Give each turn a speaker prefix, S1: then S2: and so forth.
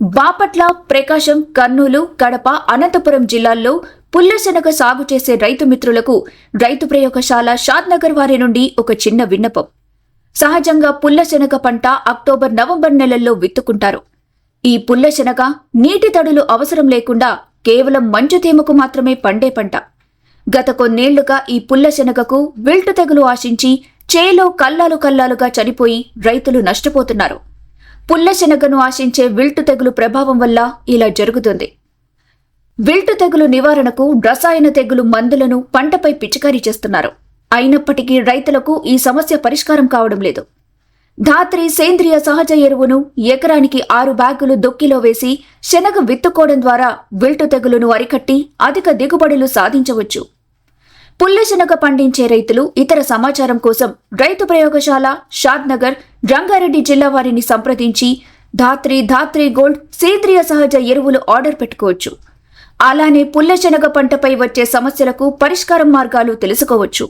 S1: బాపట్ల ప్రకాశం కర్నూలు కడప అనంతపురం జిల్లాల్లో పుల్లశనగ సాగు చేసే రైతు మిత్రులకు రైతు ప్రయోగశాల షాద్నగర్ వారి నుండి ఒక చిన్న విన్నపం. సహజంగా పుల్లశనగ పంట అక్టోబర్ నవంబర్ నెలల్లో విత్తుకుంటారు. ఈ పుల్లశనగ నీటి తడులు అవసరం లేకుండా కేవలం మంచు తేమకు మాత్రమే పండే పంట. గత కొన్నేళ్ళుగా ఈ పుల్లశనగకు విల్టు తెగులు ఆశించి చేలో కల్లాలు కల్లాలుగా చనిపోయి రైతులు నష్టపోతున్నారు. పుల్లశనగను ఆశించే విల్టు తెగులు ప్రభావం వల్ల ఇలా జరుగుతుంది. విల్టు తెగులు నివారణకు రసాయన తెగులు మందులను పంటపై పిచికారీ చేస్తున్నారు. అయినప్పటికీ రైతులకు ఈ సమస్య పరిష్కారం కావడం లేదు. ధాత్రి సేంద్రియ సహజ ఎరువును ఎకరానికి ఆరు బ్యాగులు దొక్కిలో వేసి శనగ విత్తుకోవడం ద్వారా విల్టు తెగులును అరికట్టి అధిక దిగుబడులు సాధించవచ్చు. పుల్లశనగ పండించే రైతులు ఇతర సమాచారం కోసం రైతు ప్రయోగశాల షాద్నగర్ రంగారెడ్డి జిల్లా వారిని సంప్రదించి ధాత్రి ధాత్రి గోల్డ్ సేంద్రియ సహజ ఎరువులు ఆర్డర్ పెట్టుకోవచ్చు. అలానే పుల్లశనగ పంటపై వచ్చే సమస్యలకు పరిష్కారం మార్గాలు తెలుసుకోవచ్చు.